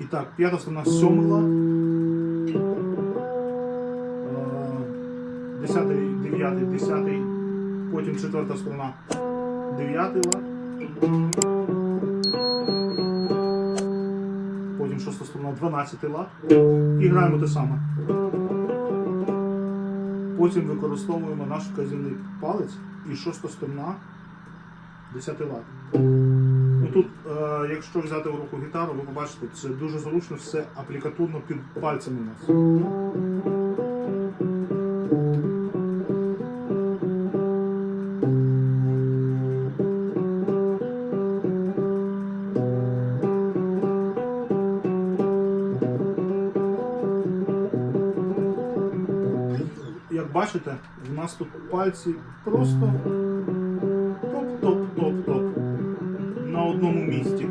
І так, п'ята сторона. Е, Десятий, дев'ятий, десятий. Потім четверта сторона. Дев'ятий лад. Потім шоста сторона, дванадцятий лад. І граємо те саме. Потім використовуємо наш вказівний палець і шоста сторона, десятий лад. Тут, е, якщо взяти в руку гітару, ви побачите, це дуже зручно, все аплікатурно під пальцями у нас. Як бачите, у нас тут пальці просто одному місці.